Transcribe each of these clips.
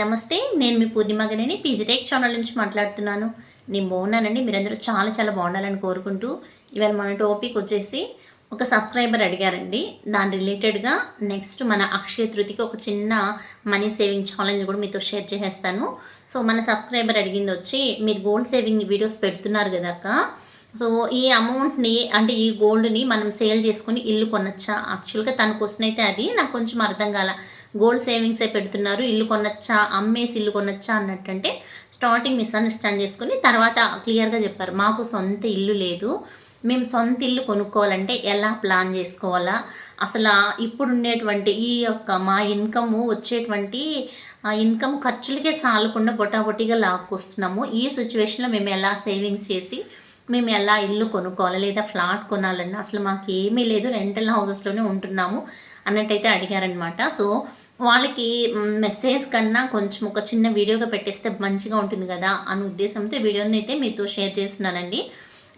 నమస్తే నేను మీ పూర్ణిమగనేని పీజీటెక్ ఛానల్ నుంచి మాట్లాడుతున్నాను. నేను బాగున్నానండి మీరందరూ చాలా చాలా బాగుండాలని కోరుకుంటూ ఇవాళ మన టాపిక్ వచ్చేసి ఒక సబ్స్క్రైబర్ అడిగారండి. దాని రిలేటెడ్గా నెక్స్ట్ మన అక్షయ తృతికి ఒక చిన్న మనీ సేవింగ్ ఛాలెంజ్ కూడా మీతో షేర్ చేసేస్తాను. సో మన సబ్స్క్రైబర్ అడిగింది వచ్చి మీరు గోల్డ్ సేవింగ్ వీడియోస్ పెడుతున్నారు కదా అక్క? సో ఈ అమౌంట్ని అంటే ఈ గోల్డ్ని మనం సేల్ చేసుకుని ఇల్లు కొనొచ్చా? యాక్చువల్గా తన క్వశ్చన్ అయితే అది నాకు కొంచెం అర్థం కాల గోల్డ్ సేవింగ్సే పెడుతున్నారు? ఇల్లు కొనొచ్చా? అమ్మేసి ఇల్లు కొనొచ్చా అన్నట్టంటే స్టార్టింగ్ మిస్అండర్స్టాండ్ చేసుకుని తర్వాత క్లియర్గా చెప్పారు. మాకు సొంత ఇల్లు లేదు. మేము సొంత ఇల్లు కొనుక్కోవాలంటే ఎలా ప్లాన్ చేసుకోవాలా? అసలు ఇప్పుడు ఉండేటువంటి ఈ యొక్క మా ఇన్కమ్ వచ్చేటువంటి ఆ ఇన్కమ్ ఖర్చులకే సాలకుండా పొటాపొటిగా లాక్కొస్తున్నాము. ఈ సిచ్యువేషన్లో మేము ఎలా సేవింగ్స్ చేసి మేము ఎలా ఇల్లు కొనుక్కోవాలి లేదా ఫ్లాట్ కొనాలన్నా అసలు మాకు ఏమీ లేదు. రెంటల్ హౌసెస్లోనే ఉంటున్నాము అన్నట్టయితే అడిగారనమాట సో వాళ్ళకి మెసేజ్ కన్నా కొంచెం ఒక చిన్న వీడియోగా పెట్టేస్తే మంచిగా ఉంటుంది కదా అనే ఉద్దేశంతో వీడియోని అయితే మీతో షేర్ చేస్తున్నానండి.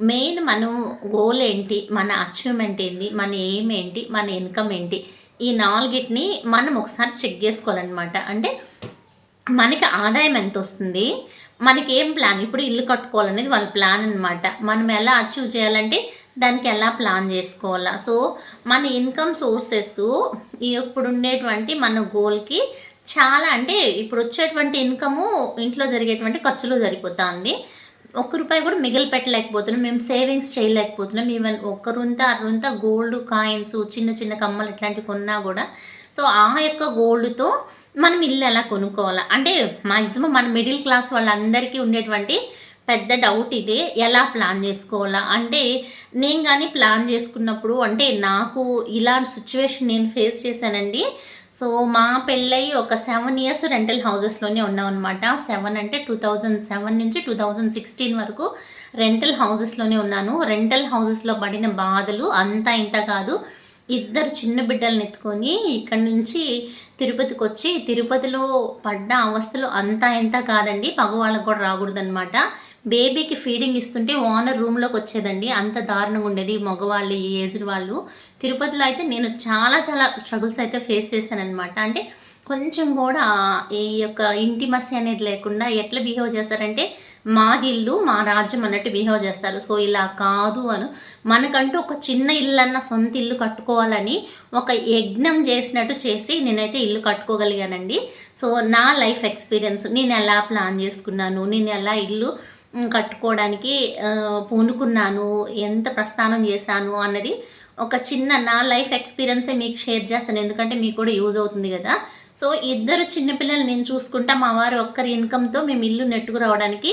మెయిన్ మనం గోల్ ఏంటి? మన అచీవ్మెంట్ ఏంటి? మన ఎయిమ్ ఏంటి? మన ఇన్కమ్ ఏంటి? ఈ నాలుగిటిని మనం ఒకసారి చెక్ చేసుకోవాలన్నమాట. అంటే మనకి ఆదాయం ఎంత వస్తుంది? మనకి ఏం ప్లాన్ ఇప్పుడు ఇల్లు కట్టుకోవాలనేది వాళ్ళ ప్లాన్ అనమాట మనం ఎలా అచీవ్ చేయాలంటే దానికి ఎలా ప్లాన్ చేసుకోవాలా? సో మన ఇన్కమ్ సోర్సెస్ ఇప్పుడు ఉండేటువంటి మన గోల్కి చాలా అంటే ఇప్పుడు వచ్చేటువంటి ఇన్కము ఇంట్లో జరిగేటువంటి ఖర్చులు సరిపోతుంది. ఒక్క రూపాయి కూడా మిగిలి పెట్టలేకపోతున్నాం మేము సేవింగ్స్ చేయలేకపోతున్నాం. ఈవెన్ ఒక్క రుంత అరుంత గోల్డ్ కాయిన్స్ చిన్న చిన్న కమ్మలు ఇట్లాంటివి కొన్నా కూడా. సో ఆ యొక్క గోల్డ్తో మనం ఇల్లు ఎలా కొనుక్కోవాలా? అంటే మ్యాక్సిమం మన మిడిల్ క్లాస్ వాళ్ళందరికీ ఉండేటువంటి పెద్ద డౌట్ ఇదే. ఎలా ప్లాన్ చేసుకోవాలా? అంటే నేను కానీ ప్లాన్ చేసుకున్నప్పుడు అంటే నాకు ఇలాంటి సిచ్యువేషన్ నేను ఫేస్ చేశానండి. సో మా పెళ్ళయి ఒక సెవెన్ ఇయర్స్ రెంటల్ హౌజెస్లోనే ఉన్నాం అనమాట సెవెన్ అంటే టూ థౌజండ్ సెవెన్ నుంచి టూ థౌజండ్ సిక్స్టీన్ వరకు రెంటల్ హౌసెస్లోనే ఉన్నాను. రెంటల్ హౌసెస్లో పడిన బాధలు అంతా ఇంత కాదు. ఇద్దరు చిన్న బిడ్డల్ని ఎత్తుకొని ఇక్కడి నుంచి తిరుపతికి వచ్చి తిరుపతిలో పడ్డ అవస్థలు అంతా ఎంత కాదండి. పగవాళ్ళకు కూడా రాకూడదనమాట బేబీకి ఫీడింగ్ ఇస్తుంటే ఓనర్ రూమ్లోకి వచ్చేదండి. అంత దారుణంగా ఉండేది మగవాళ్ళు ఈ ఏజ్డ్ వాళ్ళు. తిరుపతిలో అయితే నేను చాలా చాలా స్ట్రగుల్స్ అయితే ఫేస్ చేశానమాట అంటే కొంచెం కూడా ఈ యొక్క ఇంటిమస్య అనేది లేకుండా ఎట్లా బిహేవ్ చేస్తారంటే మాది ఇల్లు మా రాజ్యం అన్నట్టు బిహేవ్ చేస్తారు. సో ఇలా కాదు అని. మనకంటూ ఒక చిన్న ఇల్లు అన్న సొంత ఇల్లు కట్టుకోవాలని ఒక యజ్ఞం చేసినట్టు చేసి నేనైతే ఇల్లు కట్టుకోగలిగానండి. సో నా లైఫ్ ఎక్స్పీరియన్స్ నేను ఎలా ప్లాన్ చేసుకున్నాను నేను ఎలా ఇల్లు కట్టుకోవడానికి పూనుకున్నాను ఎంత ప్రస్థానం చేశాను అన్నది ఒక చిన్న నా లైఫ్ ఎక్స్పీరియన్సే మీకు షేర్ చేస్తాను. ఎందుకంటే మీకు కూడా యూజ్ అవుతుంది కదా. సో ఇద్దరు చిన్నపిల్లలు నేను చూసుకుంటా మా వారు ఒక్కరి ఇన్కమ్తో మేము ఇల్లు నెట్టుకు రావడానికి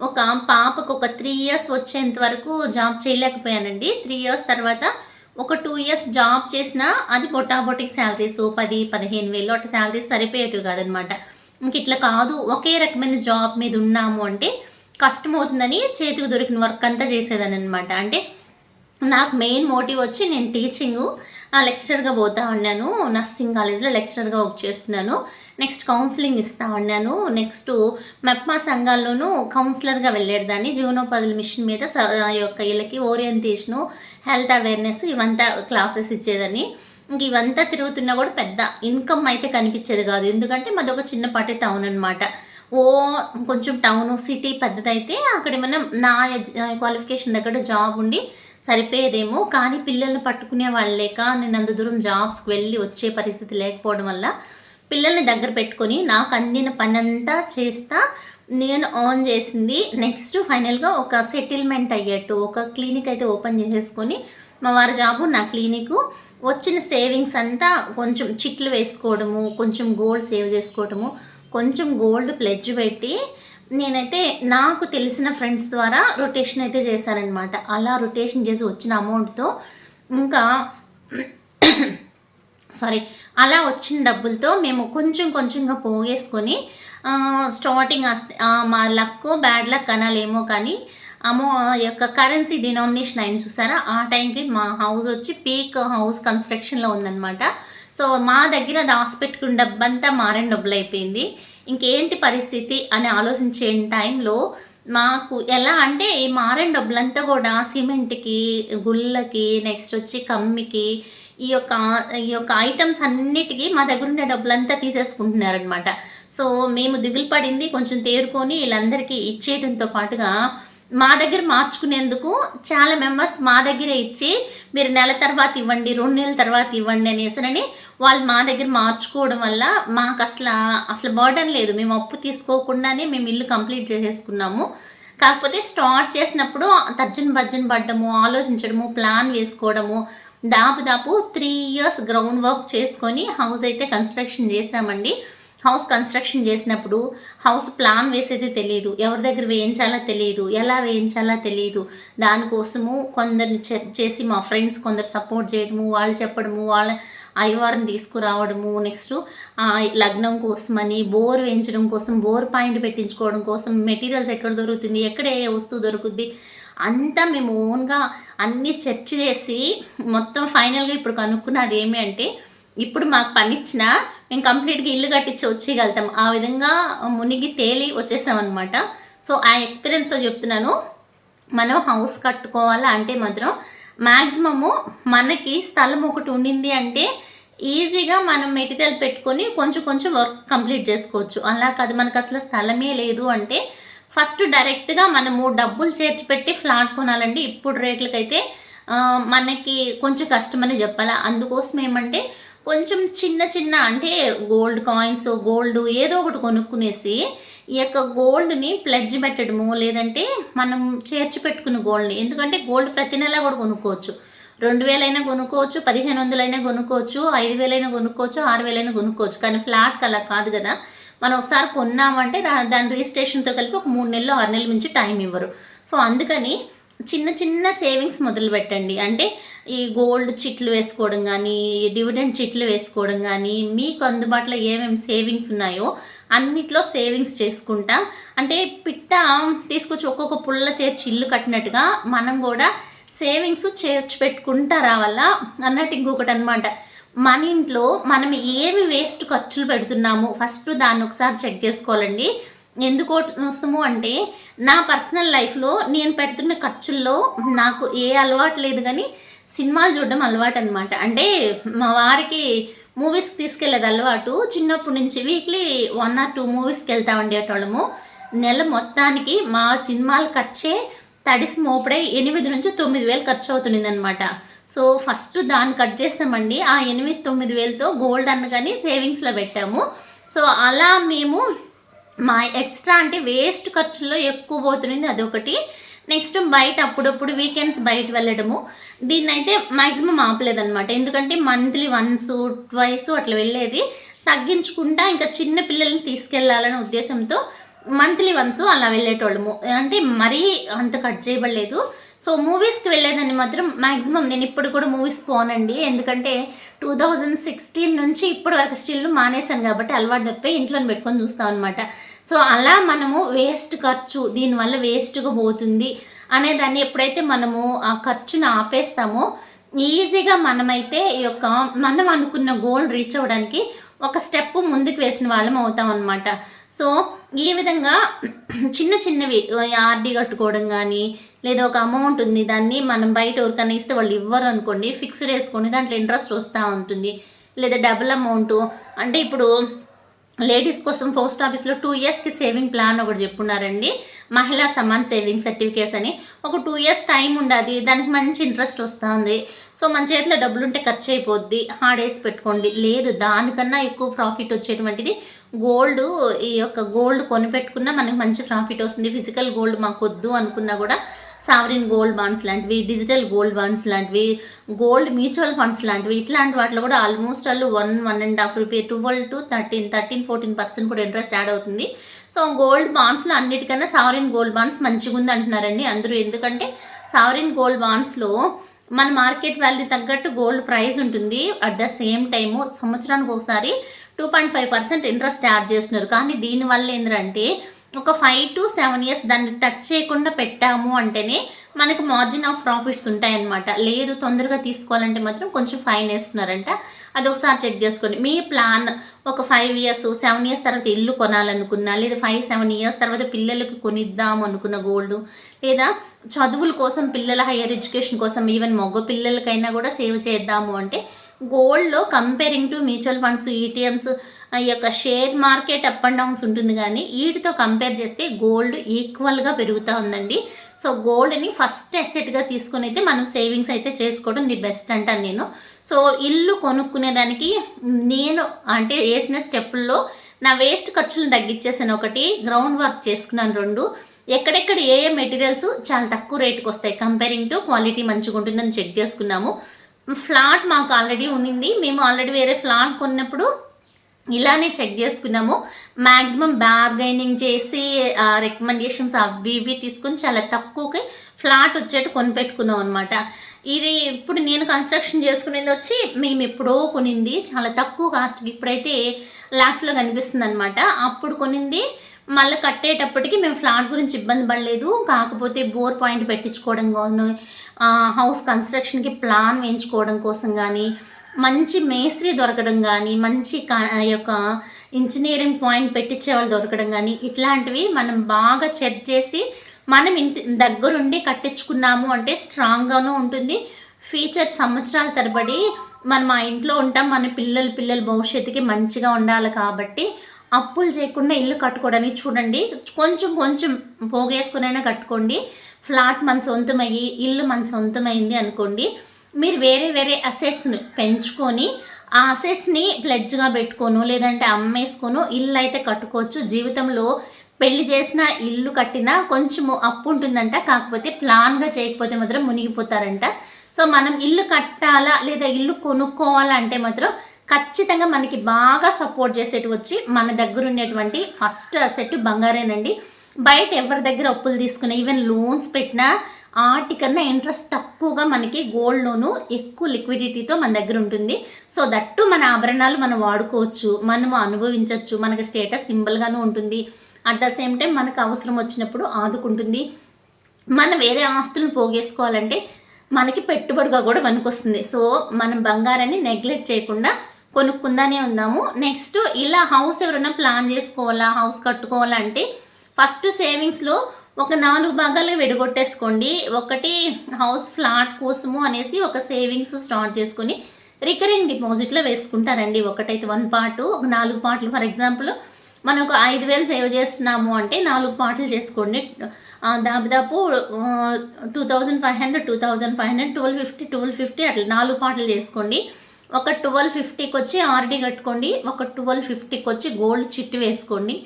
ఒక పాపకు ఒక త్రీ ఇయర్స్ వచ్చేంత వరకు జాబ్ చేయలేకపోయానండి. త్రీ ఇయర్స్ తర్వాత ఒక టూ ఇయర్స్ జాబ్ చేసినా అది పొటాబొటిక్ శాలరీస్ పది పదిహేను వేలు అటు శాలరీస్ సరిపోయేటివి కాదనమాట. ఇంక ఇట్లా కాదు. ఒకే రకమైన జాబ్ మీద ఉన్నాము అంటే కష్టం అవుతుందని చేతికి దొరికిన వర్క్ అంతా చేసేదాన్ని అనమాట అంటే నాకు మెయిన్ మోటివ్ వచ్చి నేను టీచింగు లెక్చరర్గా పోతా ఉన్నాను. నర్సింగ్ కాలేజ్లో లెక్చరర్గా వర్క్ చేస్తున్నాను. నెక్స్ట్ కౌన్సిలింగ్ ఇస్తా ఉన్నాను. నెక్స్ట్ మెప్మా సంఘాల్లోనూ కౌన్సిలర్గా వెళ్ళేదాన్ని. జీవనోపాధుల మిషన్ మీద యొక్క వీళ్ళకి ఓరియంటేషను హెల్త్ అవేర్నెస్ ఇవంతా క్లాసెస్ ఇచ్చేదని ఇంక ఇవంతా తిరుగుతున్నా కూడా పెద్ద ఇన్కమ్ అయితే కనిపించేది కాదు. ఎందుకంటే మాది ఒక చిన్నపాటి టౌన్ అనమాట ఓ కొంచెం టౌన్ సిటీ పెద్దదైతే అక్కడ మనం నా క్వాలిఫికేషన్ దగ్గర జాబ్ ఉండి సరిపోయేదేమో. కానీ పిల్లల్ని పట్టుకునే వాళ్ళు లేక నేను అంత దూరం జాబ్స్కి వెళ్ళి వచ్చే పరిస్థితి లేకపోవడం వల్ల పిల్లల్ని దగ్గర పెట్టుకొని నాకు అందిన పని అంతా చేస్తా నేను ఆన్ చేసింది. నెక్స్ట్ ఫైనల్గా ఒక సెటిల్మెంట్ అయ్యేట్టు ఒక క్లినిక్ అయితే ఓపెన్ చేసేసుకొని మా వారి జాబు నా క్లినిక్ వచ్చిన సేవింగ్స్ అంతా కొంచెం చిట్లు వేసుకోవడము కొంచెం గోల్డ్ సేవ్ చేసుకోవడము కొంచెం గోల్డ్ ప్లెడ్జ్ పెట్టి నేనైతే నాకు తెలిసిన ఫ్రెండ్స్ ద్వారా రొటేషన్ అయితే చేశానమాట అలా రొటేషన్ చేసి వచ్చిన అమౌంట్తో ఇంకా సారీ అలా వచ్చిన డబ్బులతో మేము కొంచెం కొంచెంగా పోగేసుకొని స్టార్టింగ్ మా లక్ బ్యాడ్ లక్ అనాలేమో కానీ అమో యొక్క కరెన్సీ డినామినేషన్ అయిన చూసారా? ఆ టైంకి మా హౌస్ వచ్చి పీక్ హౌస్ కన్స్ట్రక్షన్లో ఉందన్నమాట. సో మా దగ్గర దాచిపెట్టుకున్న డబ్బంతా మారిన డబ్బులు అయిపోయింది ఇంకేంటి పరిస్థితి అని ఆలోచించే టైంలో మాకు ఎలా అంటే ఈ మారిన డబ్బులంతా కూడా సిమెంట్కి గుళ్ళకి నెక్స్ట్ వచ్చి కమ్మికి ఈ యొక్క ఈ యొక్క ఐటమ్స్ అన్నిటికీ మా దగ్గర ఉండే డబ్బులంతా తీసేసుకుంటున్నారనమాట సో మేము దిగులు పడింది కొంచెం తేరుకొని వీళ్ళందరికీ ఇచ్చేయడంతో పాటుగా మా దగ్గర మార్చుకునేందుకు చాలా మెంబర్స్ మా దగ్గరే ఇచ్చి మీరు నెల తర్వాత ఇవ్వండి రెండు నెలల తర్వాత ఇవ్వండి అనేసరని వాళ్ళు మా దగ్గర మార్చుకోవడం వల్ల మాకు అసలు అసలు బర్డన్ లేదు. మేము అప్పు తీసుకోకుండానే మేము ఇల్లు కంప్లీట్ చేసేసుకున్నాము. కాకపోతే స్టార్ట్ చేసినప్పుడు తర్జన భర్జన పడ్డము ఆలోచించడము ప్లాన్ వేసుకోవడము దాపు త్రీ ఇయర్స్ గ్రౌండ్ వర్క్ చేసుకొని హౌస్ అయితే కన్స్ట్రక్షన్ చేసామండి హౌస్ కన్స్ట్రక్షన్ చేసినప్పుడు హౌస్ ప్లాన్ వేసేది తెలియదు ఎవరి దగ్గర వేయించాలో తెలియదు ఎలా వేయించాలో తెలియదు దానికోసము కొందరిని చేసి మా ఫ్రెండ్స్ కొందరు సపోర్ట్ చేయడము వాళ్ళు చెప్పడము వాళ్ళ అయ్యవారిని తీసుకురావడము నెక్స్ట్ లగ్నం కోసమని బోర్ వేయించడం కోసం బోర్ పాయింట్ పెట్టించుకోవడం కోసం మెటీరియల్స్ ఎక్కడ దొరుకుతుంది ఎక్కడ ఏ వస్తువు దొరుకుద్ది అంతా మేము ఓన్గా అన్నీ చర్చ చేసి మొత్తం ఫైనల్గా ఇప్పుడు కనుక్కున్నది ఏమి అంటే ఇప్పుడు మాకు పనిచ్చిన మేము కంప్లీట్గా ఇల్లు కట్టించి వచ్చేయగలుగుతాం. ఆ విధంగా మునిగి తేలి వచ్చేసామన్నమాట సో ఆ ఎక్స్పీరియన్స్తో చెప్తున్నాను. మనం హౌస్ కట్టుకోవాలా అంటే మాత్రం మ్యాక్సిమము మనకి స్థలం ఒకటి ఉండింది అంటే ఈజీగా మనం మెటీరియల్ పెట్టుకొని కొంచెం కొంచెం వర్క్ కంప్లీట్ చేసుకోవచ్చు. అలా కాదు మనకు అసలు స్థలమే లేదు అంటే ఫస్ట్ డైరెక్ట్గా మనము డబ్బులు చేర్చి పెట్టి ఫ్లాట్ కొనాలండి. ఇప్పుడు రేట్లకైతే మనకి కొంచెం కష్టమని చెప్పాలి. అందుకోసం ఏమంటే కొంచెం చిన్న చిన్న అంటే గోల్డ్ కాయిన్స్ గోల్డ్ ఏదో ఒకటి కొనుక్కునేసి ఈ యొక్క గోల్డ్ని ప్లెడ్జ్ పెట్టడము లేదంటే మనం చేర్చి పెట్టుకున్న గోల్డ్ని ఎందుకంటే గోల్డ్ ప్రతి నెల కూడా కొనుక్కోవచ్చు. రెండు వేలైనా కొనుక్కోవచ్చు పదిహేను వందలైనా కొనుక్కోవచ్చు ఐదు వేలైనా కొనుక్కోవచ్చు ఆరు వేలైనా కొనుక్కోవచ్చు. కానీ ఫ్లాట్కి అలా కాదు కదా. మనం ఒకసారి కొన్నామంటే దాని రిజిస్ట్రేషన్తో కలిపి ఒక మూడు నెలలు ఆరు నెలల నుంచి టైం ఇవ్వరు. సో అందుకని చిన్న చిన్న సేవింగ్స్ మొదలు పెట్టండి. అంటే ఈ గోల్డ్ చిట్లు వేసుకోవడం కానీ డివిడెండ్ చిట్లు వేసుకోవడం కానీ మీకు అందుబాటులో ఏమేమి సేవింగ్స్ ఉన్నాయో అన్నిట్లో సేవింగ్స్ చేసుకుంటా. అంటే పిట్ట తీసుకొచ్చి ఒక్కొక్క పుల్ల చేర్చి ఇల్లు కట్టినట్టుగా మనం కూడా సేవింగ్స్ చేర్చి పెట్టుకుంటా వల్ల అన్నట్టు ఇంకొకటి అనమాట మన ఇంట్లో మనం ఏమి వేస్ట్ ఖర్చులు పెడుతున్నాము ఫస్ట్ దాన్ని ఒకసారి చెక్ చేసుకోవాలండి. ఎందుకోసము అంటే నా పర్సనల్ లైఫ్లో నేను పెడుతున్న ఖర్చుల్లో నాకు ఏ అలవాటు లేదు కానీ సినిమాలు చూడడం అలవాటు అనమాట అంటే మా వారికి మూవీస్ తీసుకెళ్ళేది అలవాటు చిన్నప్పటి నుంచి వీక్లీ వన్ ఆర్ టూ మూవీస్కి వెళ్తా ఉండేటోళ్ళము నెల మొత్తానికి మా సినిమాలు ఖర్చే తడిసి మోపడే ఎనిమిది నుంచి తొమ్మిది వేలు ఖర్చు అవుతుంది అనమాట సో ఫస్ట్ దాన్ని కట్ చేసామండి. ఆ ఎనిమిది తొమ్మిది వేలతో గోల్డ్ అన్న కానీ సేవింగ్స్లో పెట్టాము. సో అలా మేము మా ఎక్స్ట్రా అంటే వేస్ట్ ఖర్చుల్లో ఎక్కువ పోతుంది అదొకటి. నెక్స్ట్ బయట అప్పుడప్పుడు వీకెండ్స్ బయట వెళ్ళడము. దీన్ని అయితే మ్యాక్సిమం ఆపలేదన్నమాట. ఎందుకంటే మంత్లీ వన్స్ ట్వైస్ అట్లా వెళ్ళేది. తగ్గించుకుంటా ఇంకా చిన్న పిల్లల్ని తీసుకెళ్ళాలనే ఉద్దేశంతో మంత్లీ వన్స్ అలా వెళ్ళేటోళ్ళము. అంటే మరీ అంత కట్ చేయబడలేదు. సో మూవీస్కి వెళ్ళేదాన్ని మాత్రం మ్యాక్సిమం నేను ఇప్పుడు కూడా మూవీస్ పోనండి. ఎందుకంటే టూ థౌజండ్ సిక్స్టీన్ నుంచి ఇప్పటి వరకు స్టిల్ మానేశాను కాబట్టి అలవాటు తప్పే ఇంట్లో పెట్టుకొని చూస్తాం అనమాట సో అలా మనము వేస్ట్ ఖర్చు దీనివల్ల వేస్ట్గా పోతుంది అనేదాన్ని ఎప్పుడైతే మనము ఆ ఖర్చును ఆపేస్తామో ఈజీగా మనమైతే ఈ యొక్క మనం అనుకున్న గోల్ రీచ్ అవ్వడానికి ఒక స్టెప్ ముందుకు వేసిన వాళ్ళం అవుతాం అనమాట సో ఈ విధంగా చిన్న చిన్నవి ఆర్డీ కట్టుకోవడం కానీ లేదా ఒక అమౌంట్ ఉంది దాన్ని మనం బయట ఎవరికైనా ఇస్తే వాళ్ళు ఇవ్వరు అనుకోండి ఫిక్స్డ్ వేసుకోండి దాంట్లో ఇంట్రెస్ట్ వస్తూ ఉంటుంది. లేదా డబుల్ అమౌంట్ అంటే ఇప్పుడు లేడీస్ కోసం పోస్ట్ ఆఫీస్లో టూ ఇయర్స్కి సేవింగ్ ప్లాన్ ఒకటి చెప్పున్నారండి. మహిళా సమాన్ సేవింగ్ సర్టిఫికేట్స్ అని. ఒక టూ ఇయర్స్ టైం ఉండదు దానికి మంచి ఇంట్రెస్ట్ వస్తుంది. సో మన చేతిలో డబ్బులు ఉంటే ఖర్చు అయిపోద్ది హార్డ్ వేసి పెట్టుకోండి. లేదు దానికన్నా ఎక్కువ ప్రాఫిట్ వచ్చేటువంటిది గోల్డ్ ఈ యొక్క గోల్డ్ కొనిపెట్టుకున్నా మనకి మంచి ప్రాఫిట్ వస్తుంది. ఫిజికల్ గోల్డ్ మాకు వద్దు అనుకున్నా కూడా సావరిన్ గోల్డ్ బాండ్స్ లాంటివి డిజిటల్ గోల్డ్ బాండ్స్ లాంటివి గోల్డ్ మ్యూచువల్ ఫండ్స్ లాంటివి ఇట్లాంటి వాటిలో కూడా ఆల్మోస్ట్ వాళ్ళు one one and half rupee twelve to thirteen thirteen fourteen percent కూడా ఇంట్రెస్ట్ యాడ్ అవుతుంది. సో గోల్డ్ బాండ్స్లో అన్నిటికన్నా సావరిన్ గోల్డ్ బాండ్స్ మంచిగా ఉంది అంటున్నారండి అందరూ. ఎందుకంటే సావరిన్ గోల్డ్ బాండ్స్లో మన మార్కెట్ వాల్యూ తగ్గట్టు గోల్డ్ ప్రైస్ ఉంటుంది. అట్ ద సేమ్ టైము సంవత్సరానికి ఒకసారి two point five percent interest add చేస్తున్నారు. కానీ దీనివల్ల ఏంటంటే ఒక ఫైవ్ టు సెవెన్ ఇయర్స్ దాన్ని టచ్ చేయకుండా పెట్టాము అంటేనే మనకు మార్జిన్ ఆఫ్ ప్రాఫిట్స్ ఉంటాయన్నమాట. లేదు తొందరగా తీసుకోవాలంటే మాత్రం కొంచెం ఫైన్ వేస్తున్నారంట. అది ఒకసారి చెక్ చేసుకోండి. మీ ప్లాన్ ఒక ఫైవ్ ఇయర్స్ సెవెన్ ఇయర్స్ తర్వాత ఇల్లు కొనాలనుకున్నా లేదా ఫైవ్ సెవెన్ ఇయర్స్ తర్వాత పిల్లలకు కొనిద్దాం అనుకున్న గోల్డ్ లేదా చదువుల కోసం పిల్లల హైయర్ ఎడ్యుకేషన్ కోసం ఈవెన్ మగ పిల్లలకైనా కూడా సేవ్ చేద్దాము అంటే గోల్డ్లో comparing to mutual funds ETMs ఆ యొక్క share market up and downs ఉంటుంది కానీ వీటితో కంపేర్ చేస్తే గోల్డ్ ఈక్వల్గా పెరుగుతూ ఉందండి. సో గోల్డ్ని ఫస్ట్ అసెట్గా తీసుకొని అయితే మనం సేవింగ్స్ అయితే చేసుకోవడం ది బెస్ట్ అంటాను నేను. సో ఇల్లు కొనుక్కునేదానికి నేను అంటే వేసిన స్టెప్పుల్లో నా వేస్ట్ ఖర్చులను తగ్గించేసాను. ఒకటి గ్రౌండ్ వర్క్ చేసుకున్నాను. రెండు ఎక్కడెక్కడ ఏ ఏ మెటీరియల్స్ చాలా తక్కువ రేట్కి వస్తాయి. కంపేరింగ్ టు క్వాలిటీ మంచిగా ఉంటుందని చెక్ చేసుకున్నాము. ఫ్లాట్ మాకు ఆల్రెడీ ఉండింది మేము ఆల్రెడీ వేరే ఫ్లాట్ కొన్నప్పుడు ఇలానే చెక్ చేసుకున్నాము. మ్యాక్సిమం బార్గైనింగ్ చేసి రికమెండేషన్స్ అవి ఇవి తీసుకుని చాలా తక్కువకి ఫ్లాట్ వచ్చేట్టు కొనిపెట్టుకున్నాం అనమాట ఇది ఇప్పుడు నేను కన్స్ట్రక్షన్ చేసుకునేది వచ్చి మేము ఎప్పుడో కొనింది. చాలా తక్కువ కాస్ట్కి ఇప్పుడైతే ల్యాక్స్లో కనిపిస్తుంది అనమాట అప్పుడు కొనింది. మళ్ళీ కట్టేటప్పటికి మేము ఫ్లాట్ గురించి ఇబ్బంది పడలేదు. కాకపోతే బోర్ పాయింట్ పెట్టించుకోవడం కానీ హౌస్ కన్స్ట్రక్షన్కి ప్లాన్ వేయించుకోవడం కోసం కానీ మంచి మేస్త్రి దొరకడం కానీ మంచి యొక్క ఇంజనీరింగ్ పాయింట్ పెట్టించే వాళ్ళు దొరకడం కానీ ఇట్లాంటివి మనం బాగా చెక్ చేసి మనం ఇంటి దగ్గరుండి కట్టించుకున్నాము అంటే స్ట్రాంగ్గాను ఉంటుంది. ఫీచర్ సంవత్సరాల తరబడి మనం మా ఇంట్లో ఉంటాం. మన పిల్లలు పిల్లల భవిష్యత్తుకి మంచిగా ఉండాలి కాబట్టి అప్పులు చేయకుండా ఇల్లు కట్టుకోవడానికి చూడండి. కొంచెం కొంచెం పోగేసుకునైనా కట్టుకోండి. ఫ్లాట్ మన సొంతమయ్యి ఇల్లు మన సొంతమైంది అనుకోండి. మీరు వేరే వేరే అసెట్స్ని పెంచుకొని ఆ అసెట్స్ని ప్లెడ్జ్గా పెట్టుకోను లేదంటే అమ్మేసుకోను ఇల్లు అయితే కట్టుకోవచ్చు. జీవితంలో పెళ్ళి చేసిన ఇల్లు కట్టినా కొంచెము అప్పు ఉంటుందంట కాకపోతే ప్లాన్గా చేయకపోతే మాత్రం మునిగిపోతారంట. సో మనం ఇల్లు కట్టాలా లేదా ఇల్లు కొనుక్కోవాలా అంటే మాత్రం ఖచ్చితంగా మనకి బాగా సపోర్ట్ చేసేటి వచ్చి మన దగ్గర ఉండేటువంటి ఫస్ట్ అసెట్ బంగారేనండి. బయట ఎవరి దగ్గర అప్పులు తీసుకున్నా ఈవెన్ లోన్స్ పెట్టినా వాటికన్నా ఇంట్రెస్ట్ తక్కువగా మనకి గోల్డ్ లోను ఎక్కువ లిక్విడిటీతో మన దగ్గర ఉంటుంది. సో దట్టు మన ఆభరణాలు మనం వాడుకోవచ్చు మనము అనుభవించవచ్చు మనకి స్టేటస్ సింబల్గాను ఉంటుంది. అట్ ద సేమ్ టైం మనకు అవసరం వచ్చినప్పుడు ఆదుకుంటుంది. మనం వేరే ఆస్తులను పోగేసుకోవాలంటే మనకి పెట్టుబడిగా కూడా వస్తుంది సో మనం బంగారాన్ని నెగ్లెక్ట్ చేయకుండా కొనుక్కుందానే ఉందాము. నెక్స్ట్ ఇలా హౌస్ ఎవరైనా ప్లాన్ చేసుకోవాలా హౌస్ కట్టుకోవాలా అంటే ఫస్ట్ సేవింగ్స్లో ఒక నాలుగు భాగాలు విడగొట్టేసుకోండి. ఒకటి హౌస్ ఫ్లాట్ కోసము అనేసి ఒక సేవింగ్స్ స్టార్ట్ చేసుకుని రికరింగ్ డిపాజిట్లో వేసుకుంటారండి. ఒకటైతే వన్ పార్ట్ ఒక నాలుగు పార్ట్లు. ఫర్ ఎగ్జాంపుల్ మనం ఒక ఐదు వేలు సేవ్ చేస్తున్నాము అంటే నాలుగు పాటలు చేసుకోండి. దాదాపు two thousand five hundred two thousand five hundred twelve fifty twelve fifty అట్లా నాలుగు పాటలు చేసుకోండి. ఒక ట్వెల్వ్ ఫిఫ్టీకి వచ్చి ఆర్డీ కట్టుకోండి. ఒక ట్వెల్వ్ ఫిఫ్టీకి వచ్చి గోల్డ్ చిట్ వేసుకోండి.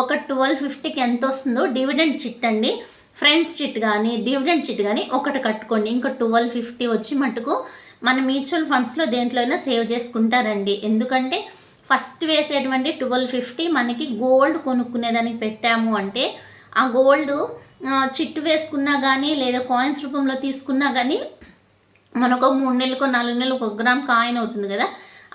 ఒక ట్వెల్వ్ ఫిఫ్టీకి ఎంత వస్తుందో డివిడెండ్ చిట్ అండి. ఫ్రెండ్స్ చిట్ కానీ డివిడెండ్ చిట్ కానీ ఒకటి కట్టుకోండి. ఇంకా ట్వెల్వ్ ఫిఫ్టీ వచ్చి మటుకు మన మ్యూచువల్ ఫండ్స్లో దేంట్లో అయినా సేవ్ చేసుకుంటారండి. ఎందుకంటే ఫస్ట్ వేసేటువంటి ట్వెల్వ్ ఫిఫ్టీ మనకి గోల్డ్ కొనుక్కునేదానికి పెట్టాము అంటే ఆ గోల్డ్ చిట్టు వేసుకున్నా కానీ లేదా కాయిన్స్ రూపంలో తీసుకున్నా కానీ మనకు మూడు నెలలకు నాలుగు నెలలకు ఒక గ్రామ్ కాయిన్ అవుతుంది కదా.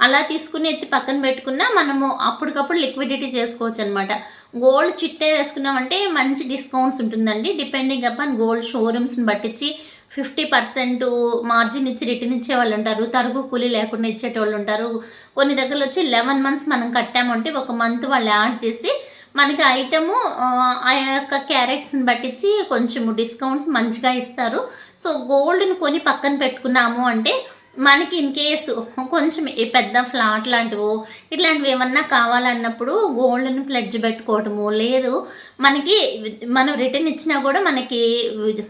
అలా తీసుకుని ఎత్తి పక్కన పెట్టుకున్నా మనము అప్పటికప్పుడు లిక్విడిటీ చేసుకోవచ్చు అనమాట గోల్డ్ చిట్టే వేసుకున్నామంటే మంచి డిస్కౌంట్స్ ఉంటుందండి. డిపెండింగ్ అపాన్ గోల్డ్ షోరూమ్స్ని పట్టించి ఫిఫ్టీ పర్సెంట్ మార్జిన్ ఇచ్చి రిటర్న్ ఇచ్చే వాళ్ళు ఉంటారు తరుగు కూలీ లేకుండా ఇచ్చేటోళ్ళు ఉంటారు. కొన్ని దగ్గర వచ్చి లెవెన్ మంత్స్ మనం కట్టామంటే ఒక మంత్ వాళ్ళు యాడ్ చేసి మనకి ఐటము ఆ యొక్క క్యారెట్స్ని బట్టించి కొంచెము డిస్కౌంట్స్ మంచిగా ఇస్తారు. సో గోల్డ్ని కొని పక్కన పెట్టుకున్నాము అంటే మనకి ఇన్ కేసు కొంచెం పెద్ద ఫ్లాట్ లాంటివో ఇట్లాంటివి ఏమన్నా కావాలన్నప్పుడు గోల్డ్ని ప్లెడ్జ్ పెట్టుకోవటము లేదు మనకి మనం రిటర్న్ ఇచ్చినా కూడా మనకి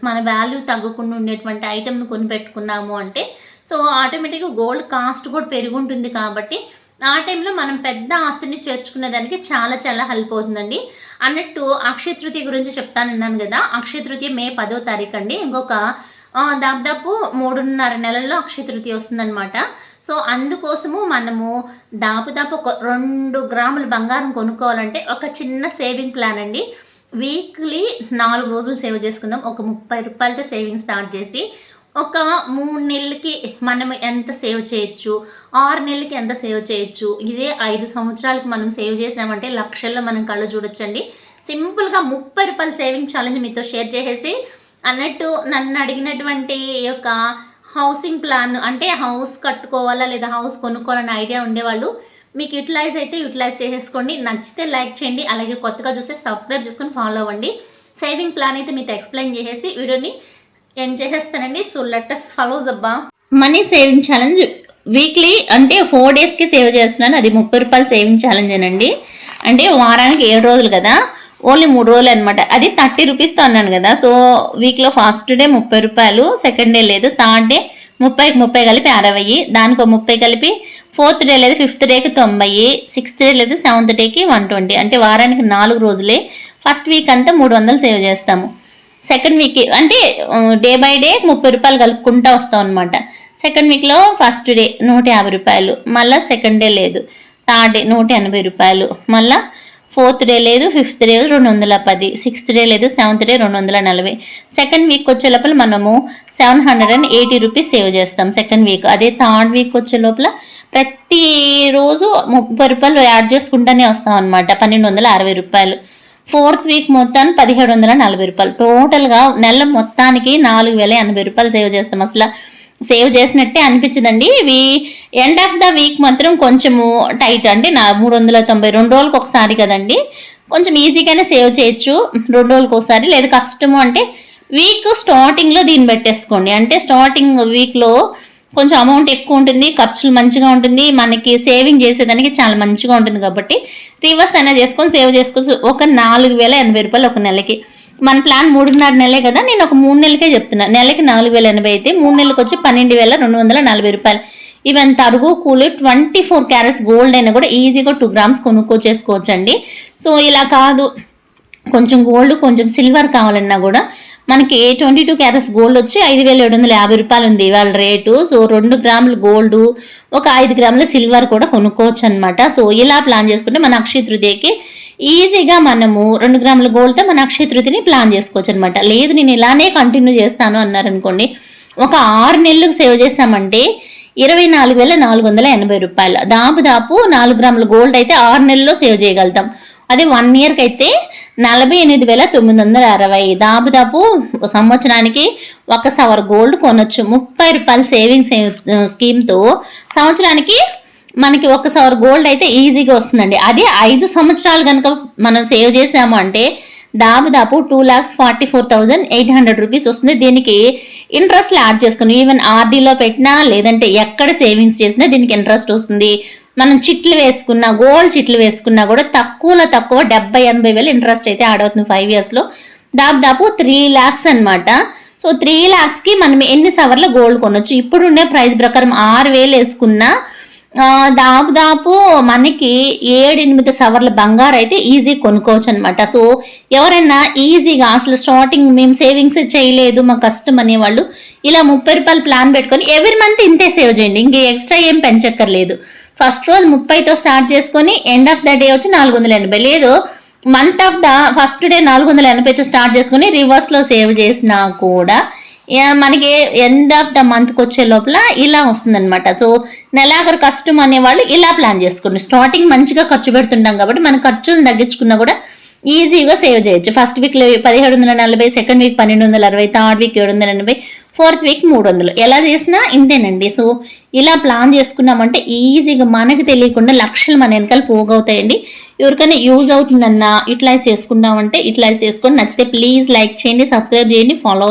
మన వాల్యూ తగ్గకుండా ఉండేటువంటి ఐటెంను కొని పెట్టుకున్నాము అంటే సో ఆటోమేటిక్గా గోల్డ్ కాస్ట్ కూడా పెరుగుంటుంది కాబట్టి ఆ టైంలో మనం పెద్ద ఆస్తిని చేర్చుకునే దానికి చాలా చాలా హెల్ప్ అవుతుందండి. అన్నట్టు అక్షయ తృతీయ గురించి చెప్తానన్నాను కదా అక్షయ తృతీయ మే పదో తారీఖు అండి. ఇంకొక దాదాపు మూడున్నర నెలల్లో అక్షయ తృతీయ వస్తుందన్నమాట. సో అందుకోసము మనము దాపుదాపు ఒక రెండు గ్రాముల బంగారం కొనుక్కోవాలంటే ఒక చిన్న సేవింగ్ ప్లాన్ అండి. వీక్లీ నాలుగు రోజులు సేవ్ చేసుకుందాం. ఒక ముప్పై రూపాయలతో సేవింగ్ స్టార్ట్ చేసి ఒక మూడు నెలలకి మనం ఎంత సేవ్ చేయొచ్చు? ఆరు నెలలకి ఎంత సేవ్ చేయొచ్చు? ఇదే ఐదు సంవత్సరాలకు మనం సేవ్ చేసామంటే లక్షల్లో మనం కళ్ళు చూడొచ్చండి. సింపుల్గా ముప్పై రూపాయల సేవింగ్ ఛాలెంజ్ మీతో షేర్ చేసేసి అన్నట్టు నన్ను అడిగినటువంటి యొక్క హౌసింగ్ ప్లాన్ అంటే హౌస్ కట్టుకోవాలా లేదా హౌస్ కొనుక్కోవాలనే ఐడియా ఉండేవాళ్ళు మీకు యూటిలైజ్ అయితే యూటిలైజ్ చేసేసుకోండి. నచ్చితే లైక్ చేయండి. అలాగే కొత్తగా చూస్తే సబ్స్క్రైబ్ చేసుకొని ఫాలో అవ్వండి. సేవింగ్ ప్లాన్ అయితే మీతో ఎక్స్ప్లెయిన్ చేసేసి వీడియోని ఎండ్ చేసేస్తానండి. సో లెటెస్ట్ ఫాలో అబ్బా మనీ సేవింగ్ ఛాలెంజ్ వీక్లీ అంటే ఫోర్ డేస్కి సేవ్ చేస్తున్నాను. అది ముప్పై రూపాయలు సేవింగ్ ఛాలెంజ్ అండి అంటే వారానికి ఏడు రోజులు కదా. ఓన్లీ మూడు రోజులు అనమాట అది థర్టీ రూపీస్తో అన్నాను కదా. సో వీక్లో ఫస్ట్ డే ముప్పై రూపాయలు సెకండ్ డే లేదు థర్డ్ డే ముప్పైకి ముప్పై కలిపి అరవై దానికి ఒక ముప్పై కలిపి ఫోర్త్ డే లేదు ఫిఫ్త్ డేకి తొంభై సిక్స్త్ డే లేదు సెవెంత్ డేకి వన్ ట్వంటీ అంటే వారానికి నాలుగు రోజులే. ఫస్ట్ వీక్ అంతా మూడు వందలు సేవ్ చేస్తాము. సెకండ్ వీక్ అంటే డే బై డే ముప్పై రూపాయలు కలుపుకుంటూ వస్తాం అనమాట సెకండ్ వీక్లో ఫస్ట్ డే నూట యాభై రూపాయలు మళ్ళీ సెకండ్ డే లేదు. థర్డ్ డే నూట ఎనభై రూపాయలు మళ్ళీ ఫోర్త్ డే లేదు ఫిఫ్త్ డే రెండు వందల పది. సిక్స్త్ డే లేదు సెవెంత్ డే రెండు వందల నలభై. సెకండ్ వీక్ వచ్చే లోపల మనము seven hundred and eighty rupees save చేస్తాం సెకండ్ వీక్. అదే థర్డ్ వీక్ వచ్చే లోపల ప్రతిరోజు ముప్పై రూపాయలు యాడ్ చేసుకుంటూనే వస్తాం అనమాట పన్నెండు వందల అరవై రూపాయలు. ఫోర్త్ వీక్ మొత్తాన్ని పదిహేడు వందల నలభై రూపాయలు. టోటల్గా నెల మొత్తానికి నాలుగు వేల ఎనభై రూపాయలు సేవ్ చేస్తాం. అసలు సేవ్ చేసినట్టే అనిపించదండి. ఇవి ఎండ్ ఆఫ్ ద వీక్ మాత్రం కొంచెము టైట్ అండి. నా మూడు వందల తొంభై రెండు రోజులకు ఒకసారి కదండి. కొంచెం ఈజీగానే సేవ్ చేయొచ్చు. రెండు రోజులకు ఒకసారి. లేదు కష్టము అంటే వీక్ స్టార్టింగ్లో దీన్ని పెట్టేసుకోండి. అంటే స్టార్టింగ్ వీక్లో కొంచెం అమౌంట్ ఎక్కువ ఉంటుంది. ఖర్చులు మంచిగా ఉంటుంది. మనకి సేవింగ్ చేసేదానికి చాలా మంచిగా ఉంటుంది కాబట్టి రివర్స్ అయినా చేసుకొని సేవ్ చేసుకోవచ్చు. ఒక నాలుగు వేల ఎనభై రూపాయలు ఒక నెలకి. మన ప్లాన్ మూడున్నర నెలే కదా నేను ఒక మూడు నెలలకే చెప్తున్నా. నెలకి నాలుగు వేల ఎనభై అయితే మూడు నెలలకు వచ్చి పన్నెండు వేల రెండు వందల నలభై రూపాయలు. ఈవెన్ తరుగు కూలి ట్వంటీ ఫోర్ క్యారెట్స్ గోల్డ్ అయినా కూడా ఈజీగా టూ గ్రామ్స్ కొనుక్కోచేసుకోవచ్చు అండి సో ఇలా కాదు. కొంచెం గోల్డ్ కొంచెం సిల్వర్ కావాలన్నా కూడా మనకి ట్వంటీ టూ క్యారెట్స్ గోల్డ్ వచ్చి ఐదు వేల ఏడు వందల యాభై రూపాయలు ఉంది ఇవాళ రేటు. సో రెండు గ్రాములు గోల్డ్ ఒక ఐదు గ్రాముల సిల్వర్ కూడా కొనుక్కోవచ్చు అనమాట సో ఇలా ప్లాన్ చేసుకుంటే మన అక్షయ తృతీయకి ఈజీగా మనము రెండు గ్రాముల గోల్డ్తో మన అక్షయ ప్లాన్ చేసుకోవచ్చు అనమాట లేదు నేను ఇలానే కంటిన్యూ చేస్తాను అన్నారనుకోండి. ఒక ఆరు నెలలకు సేవ్ చేసామంటే ఇరవై నాలుగు వేల నాలుగు వందల ఎనభై రూపాయలు. దాపు దాపు నాలుగు గ్రాముల గోల్డ్ అయితే ఆరు నెలల్లో సేవ్ చేయగలుగుతాం. అదే వన్ ఇయర్కి అయితే నలభై ఎనిమిది వేల తొమ్మిది వందల అరవై. దాపు దాపు సంవత్సరానికి ఒక సవర్ గోల్డ్ కొనొచ్చు. ముప్పై రూపాయల సేవింగ్స్ స్కీమ్తో సంవత్సరానికి మనకి ఒక సవర్ గోల్డ్ అయితే ఈజీగా వస్తుందండి. అదే ఐదు సంవత్సరాలు కనుక మనం సేవ్ చేసాము అంటే దాదాపు two lakhs forty four thousand eight hundred rupees వస్తుంది. దీనికి ఇంట్రెస్ట్లు యాడ్ చేసుకుని ఈవెన్ ఆర్డీలో పెట్టినా లేదంటే ఎక్కడ సేవింగ్స్ చేసినా దీనికి ఇంట్రెస్ట్ వస్తుంది. మనం చిట్లు వేసుకున్నా గోల్డ్ చిట్లు వేసుకున్నా కూడా తక్కువలో తక్కువ డెబ్బై ఎనభై వేలు ఇంట్రెస్ట్ అయితే యాడ్ అవుతుంది ఫైవ్ ఇయర్స్లో దాదాపు త్రీ ల్యాక్స్ అనమాట సో త్రీ ల్యాక్స్కి మనం ఎన్ని సవర్ల గోల్డ్ కొనొచ్చు? ఇప్పుడుండే ప్రైస్ ప్రకారం ఆరు వేలు వేసుకున్నా దాదాపు మనకి ఏడు ఎనిమిది సవర్ల బంగారు అయితే ఈజీ కొనుక్కోవచ్చు అనమాట సో ఎవరైనా ఈజీగా అసలు స్టార్టింగ్ మేము సేవింగ్స్ చేయలేదు మా కష్టం అనేవాళ్ళు ఇలా ముప్పై రూపాయలు ప్లాన్ పెట్టుకొని ఎవ్రీ మంత్ ఇంతే సేవ్ చేయండి ఇంకే ఎక్స్ట్రా ఏం పెంచక్కర్లేదు. ఫస్ట్ రోజు ముప్పైతో స్టార్ట్ చేసుకొని ఎండ్ ఆఫ్ ద డే వచ్చి నాలుగు వందల ఎనభై. లేదు month of the first day నాలుగు వందల ఎనభైతో స్టార్ట్ చేసుకొని రివర్స్లో సేవ్ చేసినా కూడా మనకి ఎండ్ ఆఫ్ ద మంత్కి వచ్చే లోపల ఇలా వస్తుందన్నమాట. సో నెలాఖరు కష్టం అనేవాళ్ళు ఇలా ప్లాన్ చేసుకోండి స్టార్టింగ్ మంచిగా ఖర్చు పెడుతుంటాం కాబట్టి మన ఖర్చులను తగ్గించుకున్నా కూడా ఈజీగా సేవ్ చేయొచ్చు. ఫస్ట్ వీక్ పదిహేడు వందల నలభై సెకండ్ వీక్ పన్నెండు వందల అరవై థర్డ్ వీక్ ఏడు వందల ఎనభై ఫోర్త్ వీక్ మూడు వందలు. ఎలా చేసినా ఇంతేనండి. సో ఇలా ప్లాన్ చేసుకున్నామంటే ఈజీగా మనకు తెలియకుండా లక్షలు మన వెనకాల పోగవుతాయండి. ఎవరికైనా యూజ్ అవుతుందన్నా యూటిలైజ్ చేసుకున్నామంటే యూటిలైజ్ చేసుకొని నచ్చితే ప్లీజ్ లైక్ చేయండి సబ్స్క్రైబ్ చేయండి ఫాలో